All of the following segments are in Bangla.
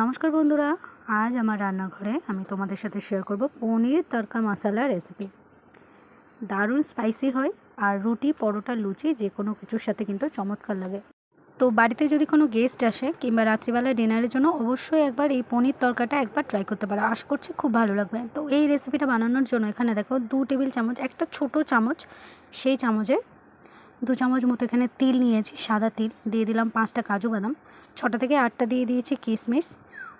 নমস্কার বন্ধুরা, আজ আমার রান্নাঘরে আমি তোমাদের সাথে শেয়ার করব পনির তরকা মশলা রেসিপি দারুণ স্পাইসি হয় আর রুটি, পরোটা, লুচি যে কোনো কিছুর সাথে কিন্তু চমৎকার লাগে। তো বাড়িতে যদি কোনো গেস্ট আসে কিংবা রাত্রিবেলা ডিনারের জন্য অবশ্যই একবার এই পনির তরকাটা একবার ট্রাই করতে পারো। আশা করছি খুব ভালো লাগবে। তো এই রেসিপিটা বানানোর জন্য এখানে দেখো দু টেবিল চামচ, একটা ছোট চামচ, সেই চামচে দু চামচ মতো এখানে তিল নিয়েছি, সাদা তিল। দিয়ে দিলাম পাঁচটা কাজু বাদাম, ছটা থেকে আটটা দিয়ে দিয়েছি কিশমিশ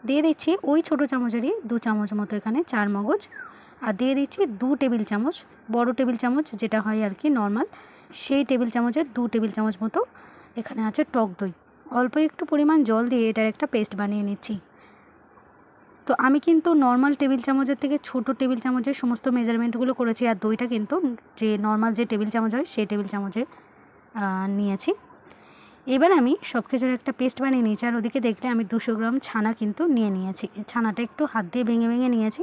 দিয়ে দিচ্ছি ওই ছোটো চামচেরই দু চামচ মতো এখানে চার মগজ। আর দিয়ে দিচ্ছি দু টেবিল চামচ, বড় টেবিল চামচ যেটা হয় আর কি নর্মাল সেই টেবিল চামচের দু টেবিল চামচ মতো এখানে আছে টক দই। অল্প একটু পরিমাণ জল দিয়ে এটার একটা পেস্ট বানিয়ে নিচ্ছি। তো আমি কিন্তু নর্মাল টেবিল চামচের থেকে ছোট টেবিল চামচের সমস্ত মেজারমেন্টগুলো করেছি, আর দইটা কিন্তু যে নর্মাল যে টেবিল চামচ হয়, সেই টেবিল চামচে নিয়েছি। এবার আমি সব কিছুর একটা পেস্ট বানিয়ে নিয়েছি, আর ওদিকে দেখলে আমি দুশো গ্রাম ছানা কিন্তু নিয়ে নিয়েছি। ছানাটা একটু হাত দিয়ে ভেঙে ভেঙে নিয়েছি।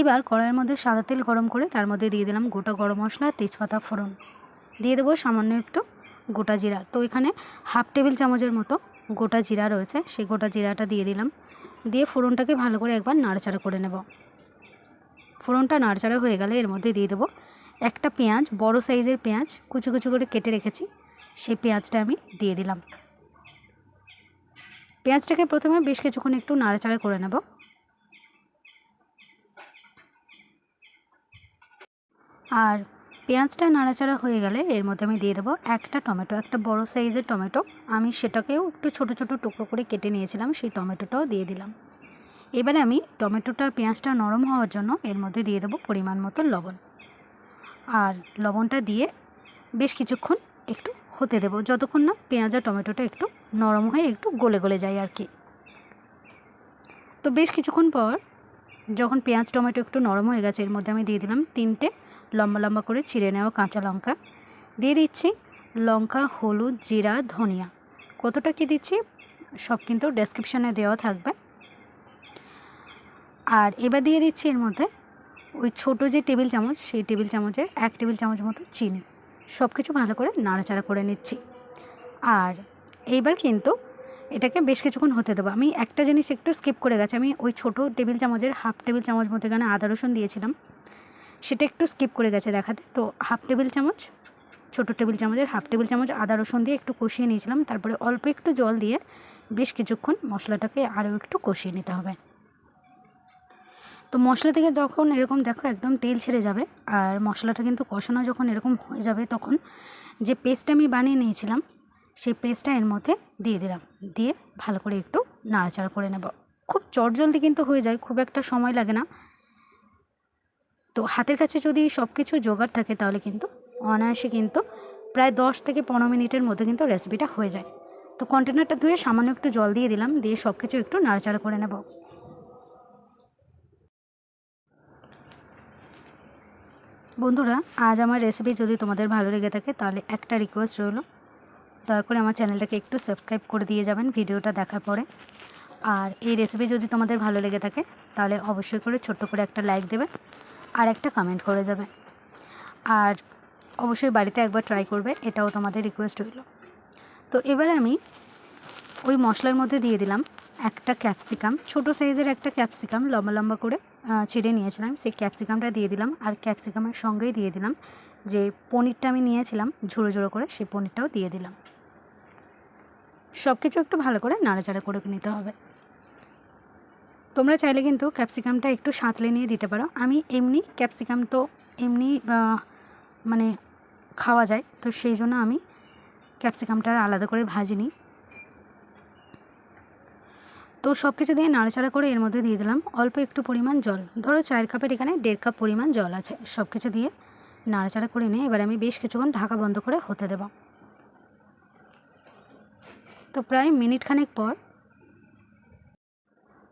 এবার কড়াইয়ের মধ্যে সাদা তেল গরম করে তার মধ্যে দিয়ে দিলাম গোটা গরম মশলা, তেজপাতা, ফোড়ন। দিয়ে দেবো সামান্য একটু গোটা জিরা। তো এখানে হাফ টেবিল চামচের মতো গোটা জিরা রয়েছে, সেই গোটা জিরাটা দিয়ে দিলাম। দিয়ে ফোড়নটাকে ভালো করে একবার নাড়াচাড়া করে নেব। ফোড়নটা নাড়াচাড়া হয়ে গেলে এর মধ্যে দিয়ে দেবো একটা পেঁয়াজ, বড় সাইজের পেঁয়াজ, কুচু কুচু করে কেটে রেখেছি। সেই পেঁয়াজটা আমি দিয়ে দিলাম। পেঁয়াজটাকে প্রথমে বেশ কিছুক্ষণ একটু নাড়াচাড়া করে নেব। আর পেঁয়াজটা নাড়াচাড়া হয়ে গেলে এর মধ্যে আমি দিয়ে দেবো একটা টমেটো, একটা বড় সাইজের টমেটো। আমি সেটাকেও একটু ছোট ছোট টুকরো করে কেটে নিয়েছিলাম, সেই টমেটোটাও দিয়ে দিলাম। এবারে আমি টমেটোটা, পেঁয়াজটা নরম হওয়ার জন্য এর মধ্যে দিয়ে দেবো পরিমাণ মতো লবণ। আর লবণটা দিয়ে বেশ কিছুক্ষণ একটু হতে দেবো। যতক্ষণ না পেঁয়াজ আর টমেটোটা একটু নরম হয়ে একটু গলে গলে যায় আর কি। তো বেশ কিছুক্ষণ পর যখন পেঁয়াজ, টমেটো একটু নরম হয়ে গেছে, এর মধ্যে আমি দিয়ে দিলাম তিনটে লম্বা লম্বা করে ছিঁড়ে নেওয়া কাঁচা লঙ্কা। দিয়ে দিচ্ছি লঙ্কা, হলুদ, জিরা, ধনিয়া। কতটা কি দিচ্ছি সব কিন্তু ডেসক্রিপশানে দেওয়া থাকবে। আর এবার দিয়ে দিচ্ছি এর মধ্যে ওই ছোটো যে টেবিল চামচ, সেই টেবিল চামচে এক টেবিল চামচ মতো চিনি। সব কিছু ভালো করে নাড়াচাড়া করে নিচ্ছি। আর এইবার কিন্তু এটাকে বেশ কিছুক্ষণ হতে দেবো। আমি একটা জিনিস একটু স্কিপ করে গেছি। আমি ওই ছোটো টেবিল চামচের, হাফ টেবিল চামচ মতো এখানে আদা রসুন দিয়েছিলাম। সেটা একটু স্কিপ করে গেছে দেখাতে। তো হাফ টেবিল চামচ, ছোটো টেবিল চামচের, হাফ টেবিল চামচ আদা রসুন দিয়ে একটু কষিয়ে নিয়েছিলাম। তারপরে অল্প একটু জল দিয়ে বেশ কিছুক্ষণ মশলাটাকে আরও একটু কষিয়ে নিতে হবে। তো মশলা থেকে যখন এরকম দেখো একদম তেল ছেড়ে যাবে, আর মশলাটা কিন্তু কষানো যখন এরকম হয়ে যাবে তখন যে পেস্টটা আমি বানিয়ে নিয়েছিলাম, সেই পেস্টটা এর মধ্যে দিয়ে দিলাম। দিয়ে ভালো করে একটু নাড়াচাড়া করে নেব। খুব চটজলদি কিন্তু হয়ে যায়, খুব একটা সময় লাগে না। তো হাতের কাছে যদি সব কিছু জোগাড় থাকে তাহলে কিন্তু অনায়াসে কিন্তু প্রায় দশ থেকে পনেরো মিনিটের মধ্যে কিন্তু রেসিপিটা হয়ে যায়। তো কন্টেনারটা ধুয়ে সামান্য একটু জল দিয়ে দিলাম, দিয়ে সব কিছু একটু নাড়াচাড়া করে নেব। বন্ধুরা, আজ আমার রেসিপি যদি তোমাদের ভালো লেগে থাকে, তাহলে একটা রিকোয়েস্ট রইল। দয়া করে আমার চ্যানেলটাকে একটু সাবস্ক্রাইব করে দিয়ে যাবেন ভিডিওটা দেখার পরে। আর এই রেসিপি যদি তোমাদের ভালো লেগে থাকে, তাহলে অবশ্যই করে ছোট্ট করে একটা লাইক দেবে আর একটা কমেন্ট করে যাবে। আর অবশ্যই বাড়িতে একবার ট্রাই করবে, এটাও তোমাদের রিকোয়েস্ট রইল। তো এবারে আমি ওই মশলার মধ্যে দিয়ে দিলাম একটা ক্যাপসিকাম ছোট সাইজের একটা ক্যাপসিকাম লম্বা লম্বা করে। ছিঁড়ে নিয়েছিলাম। সেই ক্যাপসিকামটা দিয়ে দিলাম আর ক্যাপসিকামের সঙ্গেই দিয়ে দিলাম যে পনিরটা আমি নিয়েছিলাম ঝুড়ো ঝুড়ো করে, সেই পনিরটাও দিয়ে দিলাম। সব কিছু একটু ভালো করে নাড়াচাড়া করে নিতে হবে। তোমরা চাইলে কিন্তু ক্যাপসিকামটা একটু সাঁতলে নিয়ে দিতে পারো। আমি এমনি ক্যাপসিকাম তো এমনি মানে খাওয়া যায়, তো সেই জন্য আমি ক্যাপসিকামটা আলাদা করে ভাজিনি। তো সব কিছু দিয়ে নাড়াচাড়া করে এর মধ্যে দিয়ে দিলাম অল্প একটু পরিমাণ জল। ধরো চায়ের কাপের এখানে দেড় কাপ পরিমাণ জল আছে। সব কিছু দিয়ে নাড়াচাড়া করে নিয়ে এবার আমি বেশ কিছুক্ষণ ঢাকা বন্ধ করে হতে দেব। তো প্রায় মিনিট খানেক পর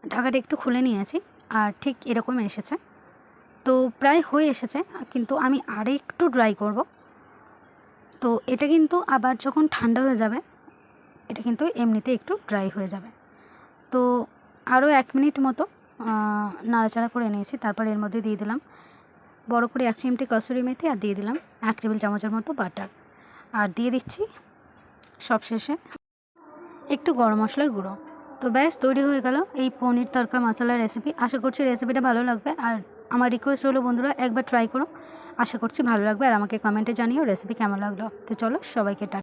ঢাকাটা একটু খুলে নিয়েছি আর ঠিক এরকম এসেছে। তো প্রায় হয়ে এসেছে, কিন্তু আমি আরে একটু ড্রাই করব। তো এটা কিন্তু আবার যখন ঠান্ডা হয়ে যাবে, এটা কিন্তু এমনিতে একটু ড্রাই হয়ে যাবে। তো আরও এক মিনিট মতো নাড়াচাড়া করে নিয়েছি। তারপর এর মধ্যে দিয়ে দিলাম বড় করে এক চিমটি কসুরি মেথি আর দিয়ে দিলাম এক টেবিল চামচের মতো বাটার। আর দিয়ে দিচ্ছি সবশেষে একটু গরম মশলার গুঁড়ো। তো ব্যাস, তৈরি হয়ে গেল এই পনির তরকা মশলার রেসিপি আশা করছি রেসিপিটা ভালো লাগবে। আর আমার রিকোয়েস্ট হলো, বন্ধুরা, একবার ট্রাই করো। আশা করছি ভালো লাগবে। আর আমাকে কমেন্টে জানিও রেসিপি কেমন লাগল। তো চলো, সবাইকে